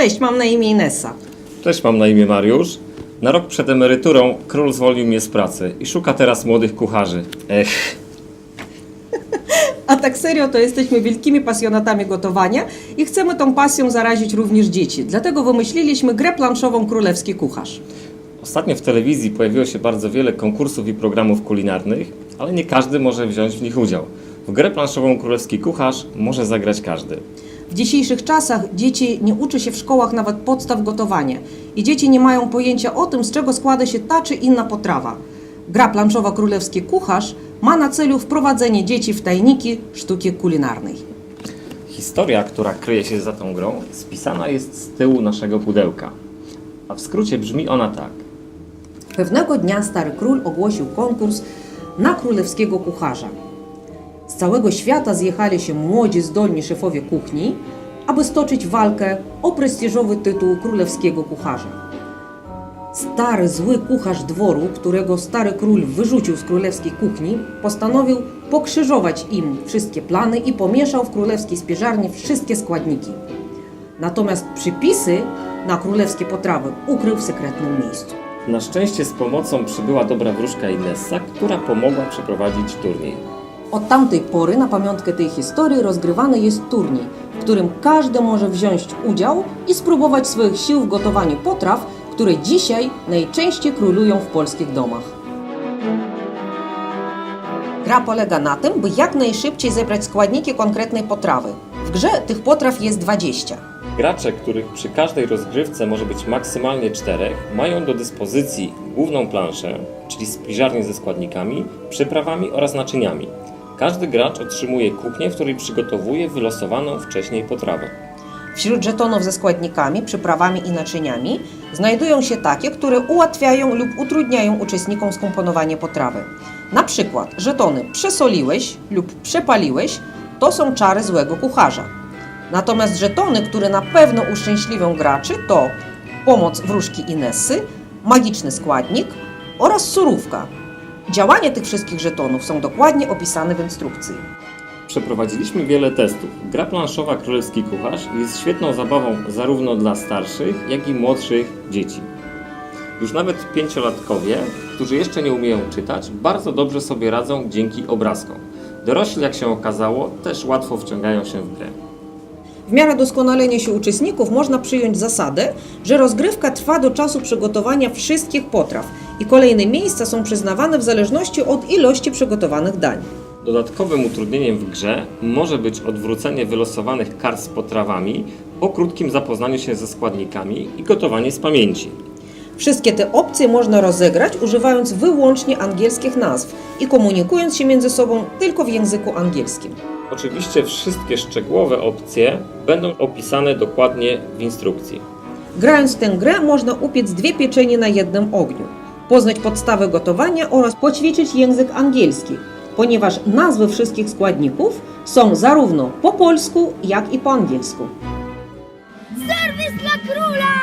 Cześć, mam na imię Inessa. Cześć, mam na imię Mariusz. Na rok przed emeryturą król zwolnił mnie z pracy i szuka teraz młodych kucharzy. Ech, A tak serio, to jesteśmy wielkimi pasjonatami gotowania i chcemy tą pasją zarazić również dzieci. Dlatego wymyśliliśmy grę planszową Królewski Kucharz. ostatnio w telewizji pojawiło się bardzo wiele konkursów i programów kulinarnych, ale nie każdy może wziąć w nich udział. W grę planszową Królewski Kucharz może zagrać każdy. W dzisiejszych czasach dzieci nie uczy się w szkołach nawet podstaw gotowania i dzieci nie mają pojęcia o tym, z czego składa się ta czy inna potrawa. Gra planszowa Królewski Kucharz ma na celu wprowadzenie dzieci w tajniki sztuki kulinarnej. Historia, która kryje się za tą grą, spisana jest z tyłu naszego pudełka. A w skrócie brzmi ona tak. Pewnego dnia stary król ogłosił konkurs na królewskiego kucharza. Z całego świata zjechali się młodzi, zdolni szefowie kuchni, aby stoczyć walkę o prestiżowy tytuł królewskiego kucharza. Stary, zły kucharz dworu, którego stary król wyrzucił z królewskiej kuchni, postanowił pokrzyżować im wszystkie plany i pomieszał w królewskiej spiżarni wszystkie składniki. Natomiast przypisy na królewskie potrawy ukrył w sekretnym miejscu. Na szczęście z pomocą przybyła dobra wróżka Inessa, która pomogła przeprowadzić turniej. Od tamtej pory na pamiątkę tej historii rozgrywany jest turniej, w którym każdy może wziąć udział i spróbować swoich sił w gotowaniu potraw, które dzisiaj najczęściej królują w polskich domach. Gra polega na tym, by jak najszybciej zebrać składniki konkretnej potrawy. W grze tych potraw jest 20. Gracze, których przy każdej rozgrywce może być maksymalnie czterech, mają do dyspozycji główną planszę, czyli spiżarnię ze składnikami, przyprawami oraz naczyniami. Każdy gracz otrzymuje kuchnię, w której przygotowuje wylosowaną wcześniej potrawę. Wśród żetonów ze składnikami, przyprawami i naczyniami znajdują się takie, które ułatwiają lub utrudniają uczestnikom skomponowanie potrawy. Na przykład żetony przesoliłeś lub przepaliłeś to są czary złego kucharza. Natomiast żetony, które na pewno uszczęśliwią graczy to pomoc wróżki Inessy, magiczny składnik oraz surówka. Działanie tych wszystkich żetonów są dokładnie opisane w instrukcji. Przeprowadziliśmy wiele testów. Gra planszowa Królewski Kucharz jest świetną zabawą zarówno dla starszych, jak i młodszych dzieci. Już nawet pięciolatkowie, którzy jeszcze nie umieją czytać, bardzo dobrze sobie radzą dzięki obrazkom. Dorośli, jak się okazało, też łatwo wciągają się w grę. W miarę doskonalenia się uczestników można przyjąć zasadę, że rozgrywka trwa do czasu przygotowania wszystkich potraw i kolejne miejsca są przyznawane w zależności od ilości przygotowanych dań. Dodatkowym utrudnieniem w grze może być odwrócenie wylosowanych kart z potrawami po krótkim zapoznaniu się ze składnikami i gotowanie z pamięci. Wszystkie te opcje można rozegrać używając wyłącznie angielskich nazw i komunikując się między sobą tylko w języku angielskim. Oczywiście wszystkie szczegółowe opcje będą opisane dokładnie w instrukcji. Grając w tę grę można upiec dwie pieczenie na jednym ogniu, poznać podstawy gotowania oraz poćwiczyć język angielski, ponieważ nazwy wszystkich składników są zarówno po polsku, jak i po angielsku. Serwis dla króla!